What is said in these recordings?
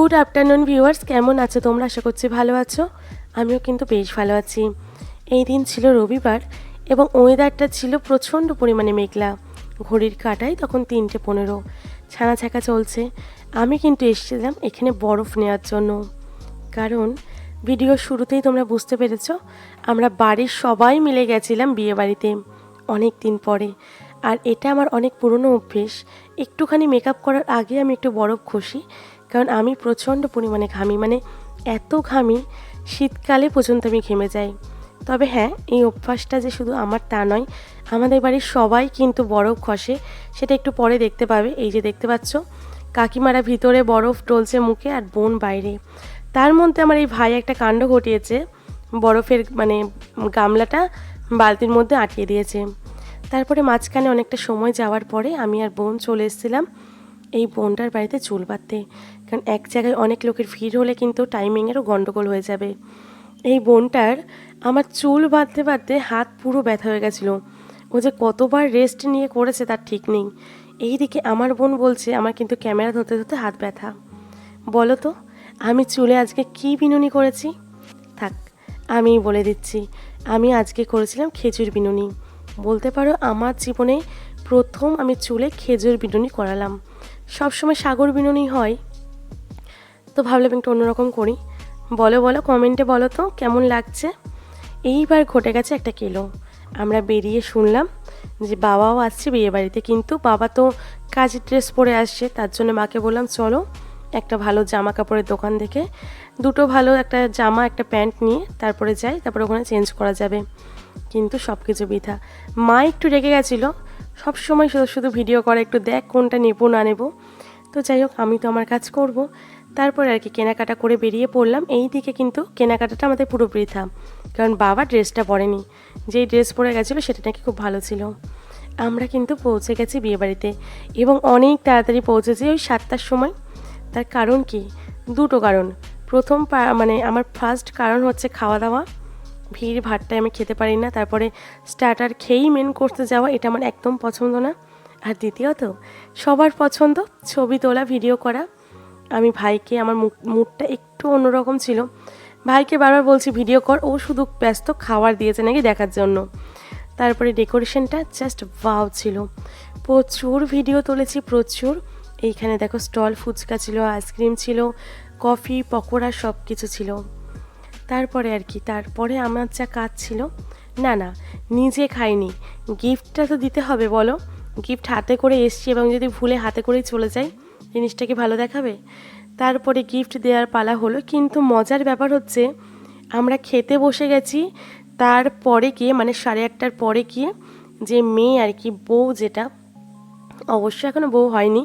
Good afternoon viewers, কেমন আছো তোমরা? আশা করছি ভালো আছো। আমিও কিন্তু বেশ ভালো আছি। এই দিন ছিল রবিবার এবং ওয়েদারটা ছিল প্রচণ্ড পরিমাণে মেঘলা। ঘড়ির কাটায় তখন তিনটে পনেরো। ছানা ছাকা চলছে। আমি কিন্তু এসেছিলাম এখানে বরফ নেওয়ার জন্য। কারণ ভিডিও শুরুতেই তোমরা বুঝতে পেরেছ, আমরা বাড়ির সবাই মিলে গেছিলাম বিয়ে বাড়িতে অনেক দিন পরে। আর এটা আমার অনেক পুরনো অভ্যেস। একটুখানি মেকআপ করার আগে আমি একটু বরফ ঘষি। কারণ আমি প্রচণ্ড পরিমাণে ঘামি মানে এত ঘামি শীতকালে পর্যন্ত আমি ঘেমে যাই। তবে হ্যাঁ এই অভ্যাসটা যে শুধু আমার তা নয়, আমাদের বাড়ির সবাই কিন্তু বরফ খসে সেটা একটু পরে দেখতে পাবে। এই যে দেখতে পাচ্ছ, কাকিমারা ভিতরে বরফ টলছে মুখে আর বোন বাইরে। তার মধ্যে আমার এই ভাই একটা কাণ্ড ঘটিয়েছে, বরফের মানে গামলাটা বালতির মধ্যে আটকে দিয়েছে। তারপরে মাঝখানে অনেকটা সময় যাওয়ার পরে আমি আর বোন চলে এসেছিলাম। এই বোনটার বাড়িতে চুল বাঁধতে। কারণ এক জায়গায় অনেক লোকের ভিড় হলে কিন্তু টাইমিংয়েরও গন্ডগোল হয়ে যাবে। এই বোনটার আমার চুল বাঁধতে বাঁধতে হাত পুরো ব্যথা হয়ে গেছিল। ও যে কতবার রেস্ট নিয়ে করেছে তার ঠিক নেই। এইদিকে আমার বোন বলছে, আমার কিন্তু ক্যামেরা ধরতে ধরতে হাত ব্যথা। বলো তো, আমি চুলে আজকে কী বিনুনি করেছি? থাক, আমিই বলে দিচ্ছি। আমি আজকে করেছিলাম খেজুর বিনুনি। বলতে পারো, আমার জীবনে প্রথম আমি চুলে খেজুর বিনুনি করালাম। সবসময় সাগর বিনুনি হয়। তো ভাবলাম একটু অন্যরকম করি। বলো বলো, কমেন্টে বলো তো, কেমন লাগছে? এইবার ঘটে গেছে একটা কিলো। আমরা বেরিয়ে শুনলাম যে বাবাও আসছে বিয়ে বাড়িতে কিন্তু বাবা তো কাজের ড্রেস পরে আসছে, তার জন্য মাকে বললাম, চলো একটা ভালো জামা কাপড়ের দোকান দেখে, দুটো ভালো একটা জামা, একটা প্যান্ট নিয়ে তারপরে যাই, তারপরে ওখানে চেঞ্জ করা যাবে। কিন্তু সব কিছু বৃথা। মা একটু রেগে গেছিল সব সময় শুধু শুধু ভিডিও করে, একটু দেখ কোনটা নেব, না নেব। তো যাই হোক, আমি তো আমার কাজ করব। তারপরে আর কি কেনাকাটা করে বেরিয়ে পড়লাম। এই দিকে কিন্তু কেনাকাটাটা আমাদের পুরো বৃথা। কারণ বাবা ড্রেসটা পরেনি। যেই ড্রেস পরে গেছিল, সেটা নাকি খুব ভালো ছিল। আমরা কিন্তু পৌঁছে গেছি বিয়েবাড়িতে। এবং অনেক তাড়াতাড়ি পৌঁছেছি ওই সাতটার সময়। তার কারণ কি? দুটো কারণ। প্রথম মানে আমার ফার্স্ট কারণ হচ্ছে খাওয়া দাওয়া। ভিড় ভাটটায় আমি খেতে পারি না। তারপরে স্টার্টার খেয়েই মেন করতে যাওয়া, এটা আমার একদম পছন্দ না। আর দ্বিতীয়ত, সবার পছন্দ ছবি তোলা ভিডিও করা। আমি ভাইকে, আমার মুডটা একটু অন্যরকম ছিল। ভাইকে বারবার বলছি ভিডিও কর, ও শুধু ব্যস্ত খাবার দিয়েছে নাকি দেখার জন্য? তারপরে ডেকোরেশনটা জাস্ট ভাও ছিল। প্রচুর ভিডিও তুলেছি, প্রচুর। এইখানে দেখো স্টল ফুচকা ছিল আইসক্রিম ছিল কফি পকোড়া সব কিছু ছিল। তারপরে আর কি, তারপরে আমার যা কাজ ছিল, না না, নিজে খাইনি। গিফটটা তো দিতে হবে, বলো। গিফট হাতে করে এসছি এবং যদি ভুলে হাতে করেই চলে যাই জিনিসটা কি ভালো দেখাবে? তারপরে গিফট দেওয়ার পালা হলো, কিন্তু মজার ব্যাপার হচ্ছে, আমরা খেতে বসে গেছি, তারপরে গিয়ে মানে সাড়ে আটটার পরে গিয়ে, যে মেয়ে আর কি, বউ যেটা অবশ্যই এখনও বউ হয়নি,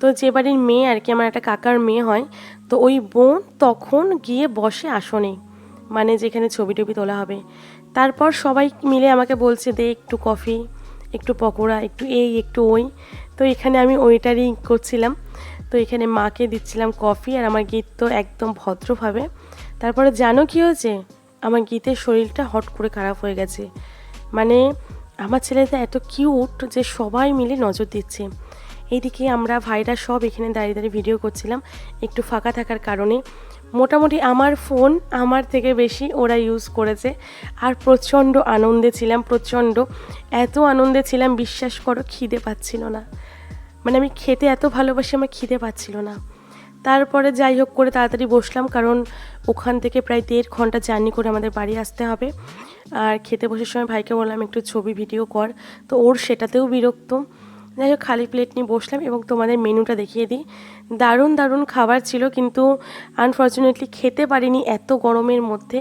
তো যে বাড়ির মেয়ে আর কি, আমার একটা কাকার মেয়ে হয়, তো ওই বোন তখন গিয়ে বসে আসনে। মানে যেখানে ছবি টবি তোলা হবে। তারপর সবাই মিলে আমাকে বলছে, দে একটু কফি, একটু পকোড়া, একটু এই, একটু ওই। তো এখানে আমি ওইটারই করছিলাম। তো এখানে মাকে দিচ্ছিলাম কফি আর আমার গীত তো একদম ভদ্রভাবে। তারপরে জানো কী হয়েছে? আমার গীতের শরীরটা হট করে খারাপ হয়ে গেছে। মানে আমার ছেলেটা এত কিউট যে সবাই মিলে নজর দিচ্ছে। এইদিকে আমরা ভাইরা সব এখানে দাঁড়িয়ে দাঁড়িয়ে ভিডিও করছিলাম। একটু ফাঁকা থাকার কারণে। মোটামুটি আমার ফোন আমার থেকে বেশি ওরা ইউজ করেছে। আর প্রচণ্ড আনন্দে ছিলাম, প্রচণ্ড। এত আনন্দে ছিলাম, বিশ্বাস করো, খিদে পাচ্ছিল না। মানে আমি খেতে এত ভালোবাসি, আমার খিদে পাচ্ছিল না। তারপরে যাই হোক করে তাড়াতাড়ি বসলাম, কারণ ওখান থেকে প্রায় দেড় ঘণ্টা জার্নি করে আমাদের বাড়ি আসতে হবে। আর খেতে বসার সময় ভাইকে বললাম, একটু ছবি, ভিডিও কর। তো ওর সেটাতেও বিরক্ত। যাই হোক, খালি প্লেট নিয়ে বসলাম এবং তোমাদের মেনুটা দেখিয়ে দিই। দারুণ দারুণ খাবার ছিল কিন্তু আনফর্চুনেটলি খেতে পারিনি এত গরমের মধ্যে।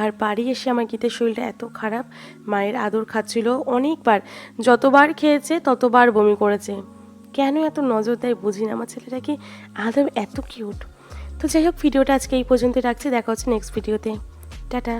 আর বাড়ি এসে আমার গীতের শরীরটা এত খারাপ, মায়ের আদর খাচ্ছিল অনেকবার। যতবার খেয়েছে, ততবার বমি করেছে। কেন এত নজর দেয় বুঝি না, আমার ছেলেটা কি আদৌ এত কিউট তো যাই হোক, ভিডিওটা আজকে এই পর্যন্ত রাখছি, দেখা হচ্ছে নেক্সট ভিডিওতে টাটা।